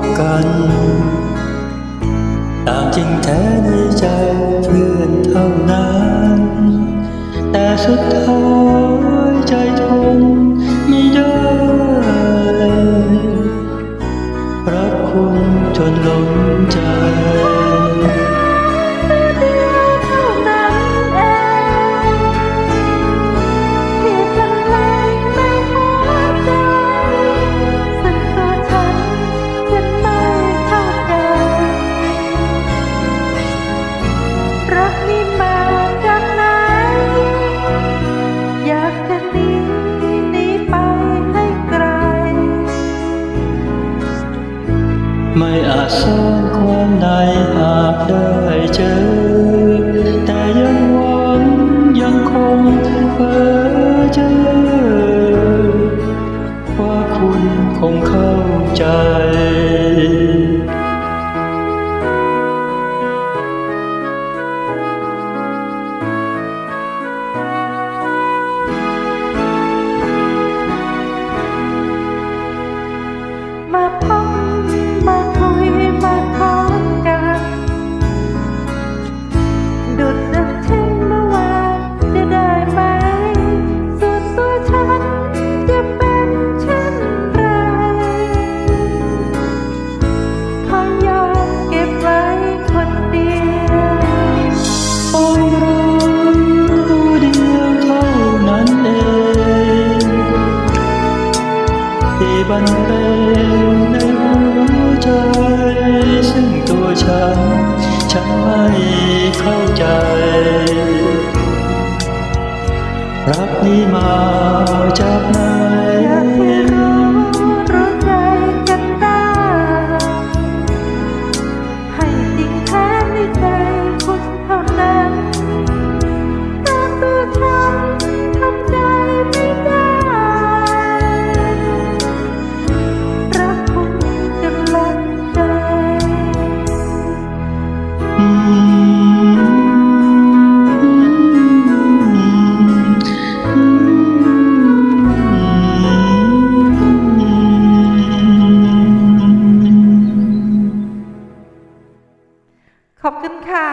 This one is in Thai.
บกัน ตามจริงแท้ในใจเพื่อนเท่านั้น แต่สุดท้ายใจทนไม่ได้เลยรักคุณจนล้มใจ ไม่อาจสร้างความในหากได้เจอ รรเลงในหัวใจ ซึ่งตัวฉัน ฉันไม่เข้าใจ รักนี้มาจากไหน ขอบคุณค่ะ